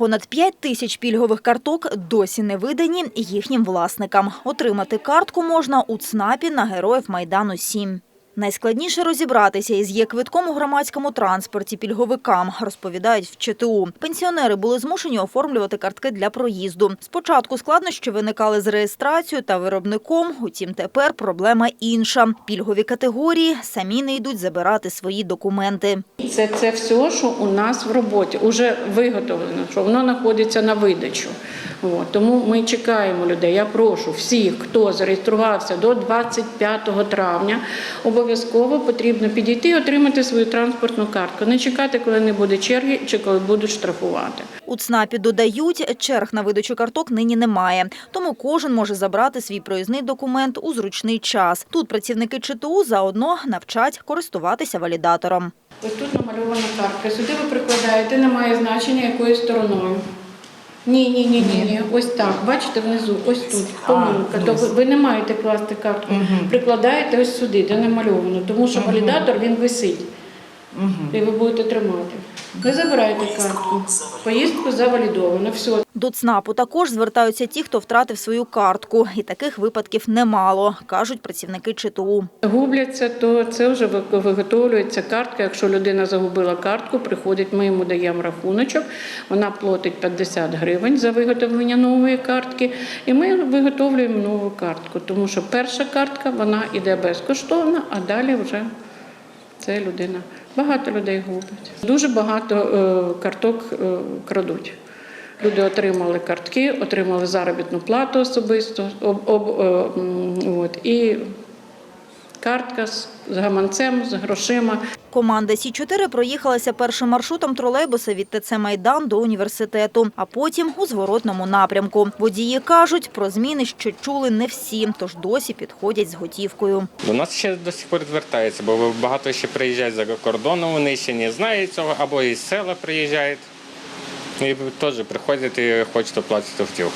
Понад 5 тисяч пільгових карток досі не видані їхнім власникам. Отримати картку можна у ЦНАПі на Героїв Майдану 7. Найскладніше розібратися із є-квитком у громадському транспорті пільговикам, розповідають в ЧТУ. Пенсіонери були змушені оформлювати картки для проїзду. Спочатку складнощі виникали з реєстрацією та виробником, утім тепер проблема інша. Пільгові категорії самі не йдуть забирати свої документи. Це, це все, що у нас в роботі, вже виготовлено, що воно знаходиться на видачу. От, тому ми чекаємо людей. Я прошу всіх, хто зареєструвався до 25 травня, обов'язково потрібно підійти і отримати свою транспортну картку. Не чекати, коли не буде черги чи коли будуть штрафувати. У ЦНАПі додають, черг на видачу карток нині немає, тому кожен може забрати свій проїзний документ у зручний час. Тут працівники ЧТУ заодно навчать користуватися валідатором. Ось тут намальована картка. Сюди ви прикладаєте, немає значення якою стороною. Ні, ні, ні, ні, ні. Ось так. Бачите внизу, ось тут помилка. То ви, ви не маєте класти картку. Прикладаєте ось сюди, де намальовано, тому що валідатор він висить. І ви будете тримати. Ви забираєте картку. Поїздку завалідовано. Все. До ЦНАПу також звертаються ті, хто втратив свою картку. І таких випадків немало, кажуть працівники ЧТУ. Губляться, то це вже виготовлюється картка. Якщо людина загубила картку, приходить, ми йому даємо рахуночок. Вона платить 50 гривень за виготовлення нової картки, і ми виготовлюємо нову картку. Тому що перша картка вона йде безкоштовно, а далі вже це людина. Багато людей губить. Дуже багато е, карток е, крадуть. Люди отримали картки, отримали заробітну плату особисто, об, об, е, от, і картка з, з гаманцем, з грошима. Команда Сі-4 проїхалася першим маршрутом тролейбуса від ТЦ «Майдан» до університету, а потім у зворотному напрямку. Водії кажуть, про зміни ще чули не всі, тож досі підходять з готівкою. До нас ще до сих пор звертаються, бо багато ще приїжджають за кордоном, вони ще не знають цього, або із села приїжджають. І теж приходять і хочуть оплатити автівку.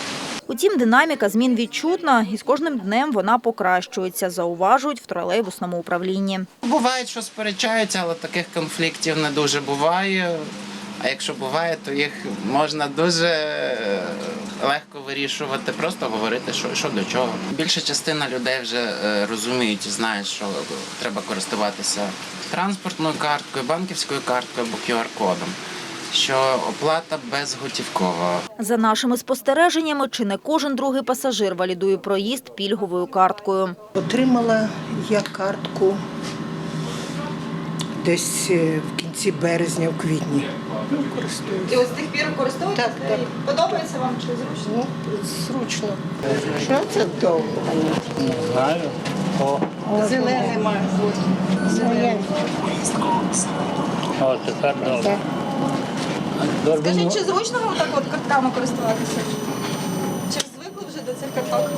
Утім, динаміка змін відчутна, і з кожним днем вона покращується, зауважують в тролейбусному управлінні. Буває, що сперечаються, але таких конфліктів не дуже буває. А якщо буває, то їх можна дуже е, легко вирішувати, просто говорити, що, що до чого. Більша частина людей вже е, розуміють і знають, що треба користуватися транспортною карткою, банківською карткою або QR-кодом, що оплата безготівкова. За нашими спостереженнями, чи не кожен другий пасажир валідує проїзд пільговою карткою. Отримала я картку десь е, в кінці березня, в квітні. Ну, користуюся. І ось з тих пір користуєтесь Так, так. Подобається вам чи зручно? Ну, зручно. Що це довго? знаю. Зелений має бути. Зелений. О, тепер добре. Скажіть, чи зручно вам так от картками користуватися? Чи звикли вже до цих карток?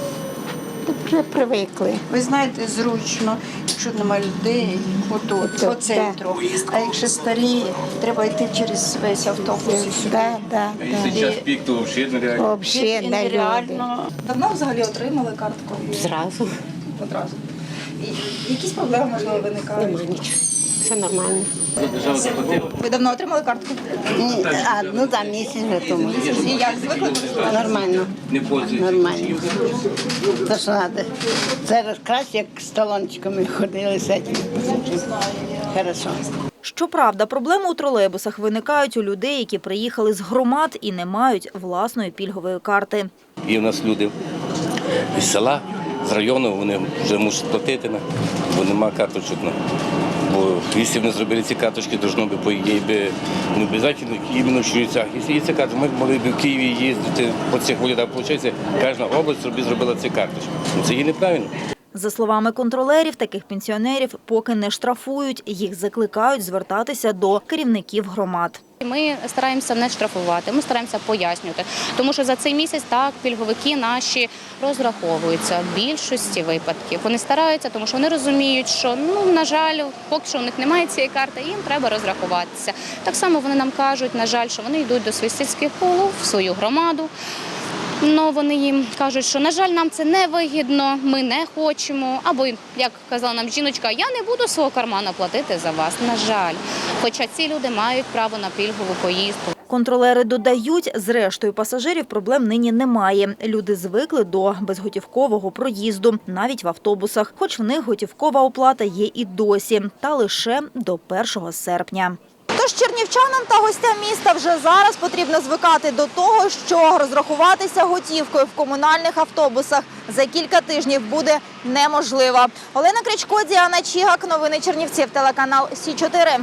Вже привикли. Ви знаєте, зручно, якщо немає людей, отут, по центру. А якщо старі, треба йти через весь автобус і сюди. Да, да, да. Зараз пік, то взагалі нереально. Взагалі не люди. нереально. Давно взагалі отримали картку? Зразу. Одразу. І якісь проблеми, можливо, виникають? Нічого. Все нормально. Ви давно отримали картку? Ні, а, ну за місяць вже тому. І як звикли? Нормально. Нормально. То що треба. Зараз краще, як з талончиками ходили з цим. Хорошо. Щоправда, проблеми у тролейбусах виникають у людей, які приїхали з громад і не мають власної пільгової карти. Є в нас люди із села, з району, вони вже мусять платити, бо нема карточок. Бо якщо вони зробили ці карточки, должно би по ідеї би не обов'язково іменно в Чернівцях. Якщо є ця карточка, ми могли б в Києві їздити по цих вулицях. Виходить, кожна область собі зробила ці карточки. Ну це є неправильно. За словами контролерів, таких пенсіонерів поки не штрафують, їх закликають звертатися до керівників громад. Ми стараємося не штрафувати, ми стараємося пояснювати, тому що за цей місяць так пільговики наші розраховуються в більшості випадків. Вони стараються, тому що вони розуміють, що ну на жаль, поки що у них немає цієї карти, їм треба розрахуватися. Так само вони нам кажуть, на жаль, що вони йдуть до своїх сільських голов в свою громаду. Ну вони їм кажуть, що на жаль, нам це не вигідно, ми не хочемо. Або як казала нам жіночка, я не буду свого кармана платити за вас. На жаль, хоча ці люди мають право на пільгову поїздку. Контролери додають, з рештою пасажирів проблем нині немає. Люди звикли до безготівкового проїзду, навіть в автобусах, хоч в них готівкова оплата є і досі, та лише до 1 серпня. Тож чернівчанам та гостям міста вже зараз потрібно звикати до того, що розрахуватися готівкою в комунальних автобусах за кілька тижнів буде неможливо. Олена Кричко, Діана Чігак, новини Чернівців, телеканал Сі 4